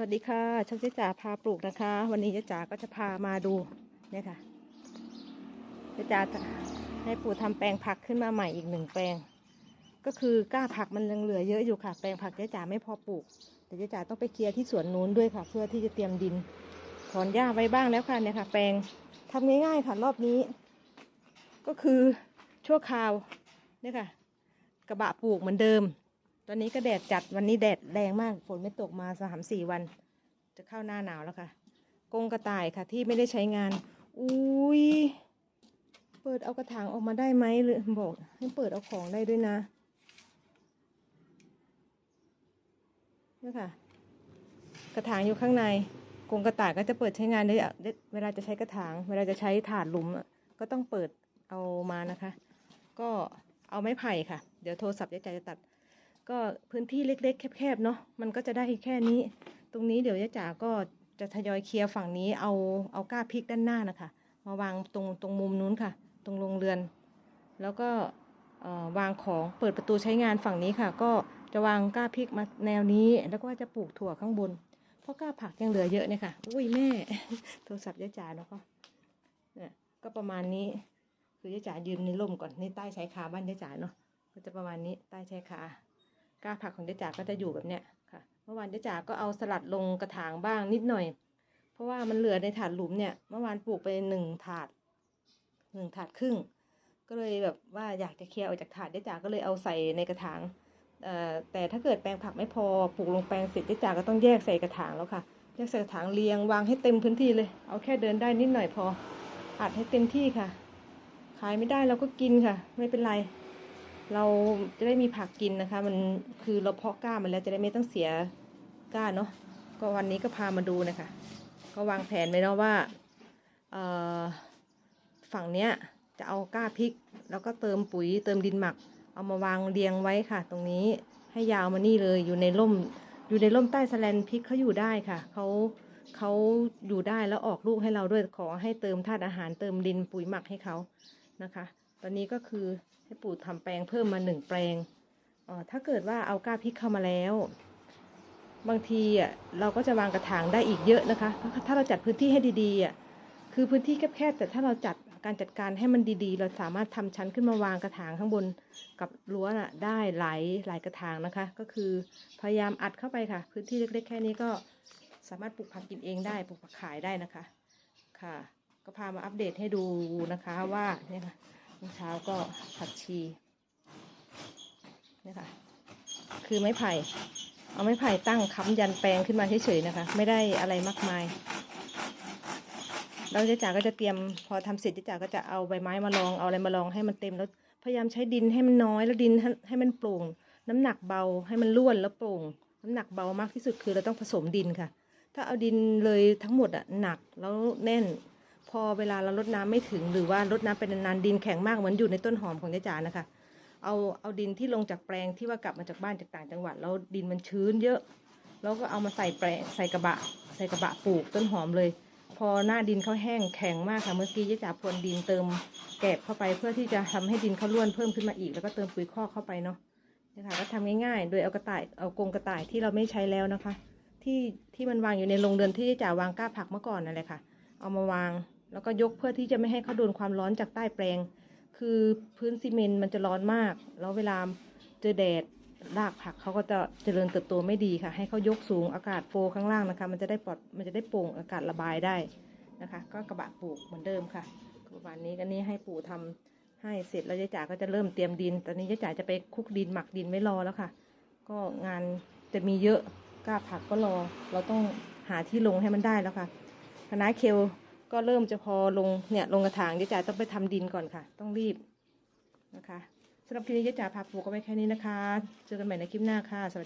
วัสดีค่ะช่างเจ๊จ๋าพาปลูกนะคะ วันนี้เจ๊จ๋าก็จะพามาดูเนี่ยค่ะเจ๊จ๋าให้ปู่ทำแปลงผักขึ้นมาใหม่อีกหนึ่งแปลง ก็คือก้าผักมันยังเหลือเยอะอยู่ค่ะ แปลงผักเจ๊จ๋าไม่พอปลูก แต่เจ๊จ๋าต้องไปเคลียร์ที่สวนนู้นด้วยค่ะ เพื่อที่จะเตรียมดินถอนหญ้าไว้บ้างแล้วค่ะเนี่ยค่ะ แปลงทำง่ายๆค่ะรอบนี้ ก็คือชั่วคราวเนี่ยค่ะ กระบะปลูกเหมือนเดิม ตอนนี้ก็แดดจัดวันนี้แดดแรงมาก ฝนไม่ตกมาสามสี่วัน จะเข้าหน้าหนาวแล้วค่ะกงกระต่ายค่ะที่ไม่ได้ใช้งาน อุ้ย เปิดเอากระถางออกมาได้ไหมหรือบอกให้เปิดเอาของได้ด้วยนะนี่ค่ะ กระถางอยู่ข้างในกงกระต่ายก็จะเปิดใช้งานได้เวลาจะใช้กระถาง เวลาจะใช้ถาดหลุมอะก็ต้องเปิดเอามานะคะ ก็เอาไม้ไผ่ค่ะ เดี๋ยวโทรศัพท์ยายใจจะตัด ก็พื้นที่เล็กๆแคบๆเนาะมันก็จะได้แค่นี้ ตรงนี้เดี๋ยวยายจ๋าก็จะทยอยเคลียร์ฝั่งนี้เอาเอาก้าพริกด้านหน้านะคะมาวางตรงตรงมุมนู้นค่ะ ตรงโรงเรือน แล้วก็วางของเปิดประตูใช้งานฝั่งนี้ค่ะ ก็จะวางก้าพริกมาแนวนี้ แล้วก็จะปลูกถั่วข้างบน เพราะก้าผักยังเหลือเยอะเนี่ยค่ะ อุ้ยแม่ โทรศัพท์ยายจ๋าเนาะก็เนี่ยก็ประมาณนี้ คือยายจ๋ายืนในร่มก่อนในใต้ชายคาบ้านยายจ๋าเนาะก็จะประมาณนี้ใต้ชายคา ก้าผักของเจ๊จ๋าก็จะอยู่แบบเนี้ยค่ะ เมื่อวานเจ๊จ๋าก็เอาสลัดลงกระถางบ้างนิดหน่อย เพราะว่ามันเหลือในถาดหลุมเนี่ย เมื่อวานปลูกไปหนึ่งถาดหนึ่งถาดครึ่ง ก็เลยแบบว่าอยากจะเคลียร์ออกจากถาดเจ๊จ๋าก็เลยเอาใส่ในกระถางเอ่อแต่ถ้าเกิดแปลงผักไม่พอปลูกลงแปลงเสร็จเจ๊จ๋าก็ต้องแยกใส่กระถางแล้วค่ะแยกใส่กระถางเรียงวางให้เต็มพื้นที่เลย เอาแค่เดินได้นิดหน่อยพออัดให้เต็มที่ค่ะ ขายไม่ได้เราก็กินค่ะ ไม่เป็นไร เราจะได้มีผักกินนะคะ มันคือเราเพาะก้ามันแล้วจะได้ไม่ต้องเสียก้าเนาะก็วันนี้ก็พามาดูนะคะ ก็วางแผนไว้เนาะว่าฝั่งเนี้ยจะเอาก้าพริก แล้วก็เติมปุ๋ยเติมดินหมัก เอามาวางเรียงไว้ค่ะ ตรงนี้ให้ยาวมานี่เลยอยู่ในร่ม อยู่ในร่มใต้สแลนพริกเขาอยู่ได้ค่ะเขาเขาอยู่ได้แล้วออกลูกให้เราด้วยขอให้เติมธาตุอาหารเติมดินปุ๋ยหมักให้เขานะคะ อนนี้ก็คือให้ปู่ทำแปลงเพิ่มมาหนึ่งแปลงอ่อถ้าเกิดว่าเอาก้าพริกเข้ามาแล้ว บางทีอะเราก็จะวางกระถางได้อีกเยอะนะคะ ถ้าเราจัดพื้นที่ให้ดีๆอะคือพื้นที่แคบๆแต่ถ้าเราจัดการจัดการให้มันดีๆ เราสามารถทำชั้นขึ้นมาวางกระถางข้างบนกับรั้วน่ะได้หลายหลายกระถางนะคะ ก็คือพยายามอัดเข้าไปค่ะ พื้นที่เล็กๆ แค่นี้ก็สามารถปลูกผักกินเองได้ปลูกผักขายได้นะคะค่ะ ก็พามาอัปเดตให้ดูนะคะว่าเนี่ยค่ะ เมื่อเช้าก็ผักชีนี่ค่ะคือไม้ไผ่ เอาไม้ไผ่ตั้งค้ำยันแปลงขึ้นมาเฉยๆนะคะ ไม่ได้อะไรมากมายแล้วเจ๊จ๋าก็จะเตรียมพอทำเสร็จเจ๊จ๋าก็จะเอาใบไม้มาลองเอาอะไรมาลองให้มันเต็มแล้วพยายามใช้ดินให้มันน้อยแล้วดินให้ใหมันโปร่ง น้ำหนักเบาให้มันร่วนแล้วโปร่ง น้ำหนักเบามากที่สุดคือเราต้องผสมดินค่ะ ถ้าเอาดินเลยทั้งหมดอะหนักแล้วแน่น พอเวลาเราลดน้ำไม่ถึง หรือว่ารดน้ำเป็นนานๆดินแข็งมากเหมือนอยู่ในต้นหอมของยาจ๋านะคะ เอาเอาดินที่ลงจากแปลงที่ว่ากลับมาจากบ้านจากต่างจังหวัดแล้วดินมันชื้นเยอะแล้วก็เอามาใส่แปลงใส่กระบะ ใส่กระบะปลูกต้นหอมเลย พอหน้าดินเขาแห้งแข็งมากค่ะเมื่อกี้ยาจ๋าพรวนดินเติมแกบเข้าไปเพื่อที่จะทำให้ดินเขาร่วนเพิ่มขึ้นมาอีก แล้วก็เติมปุ๋ยคอกเข้าไปเนาะนี่ค่ะก็ทำง่ายๆ โดยเอากระต่ายเอากรงกระต่ายที่เราไม่ใช้แล้วนะคะ ที่ที่มันวางอยู่ในโรงเรือนที่ยาจ๋าวางก้าผักเมื่อก่อนนั่นแหละค่ะ เอามาวาง แล้วก็ยกเพื่อที่จะไม่ให้เขาโดนความร้อนจากใต้แปลง คือพื้นซีเมนต์มันจะร้อนมาก แล้วเวลาเจอแดดรากผักเขาก็จะเจริญเติบโตไม่ดีค่ะ ให้เขายกสูงอากาศโฟข้างล่างนะคะ มันจะได้ปลอดมันจะได้โปร่งอากาศระบายได้นะคะ ก็กระบะปลูกเหมือนเดิมค่ะประมาณนี้ก็นี่ให้ปู่ทำให้เสร็จแล้วยายจ๋าก็จะเริ่มเตรียมดิน ตอนนี้ยายจ๋าจะไปคลุกดินหมักดินไม่รอแล้วค่ะ ก็งานจะมีเยอะกล้าผักก็รอ เราต้องหาที่ลงให้มันได้แล้วค่ะคณะเคล ก็เริ่มจะพอลงเนี่ยลงกระถางยายจ๋าต้องไปทำดินก่อนค่ะ ต้องรีบนะคะสำหรับคลิปนี้ยายจ๋าพาปลูกก็ไว้แค่นี้นะคะ เจอกันใหม่ในคลิปหน้าค่ะสวัสดี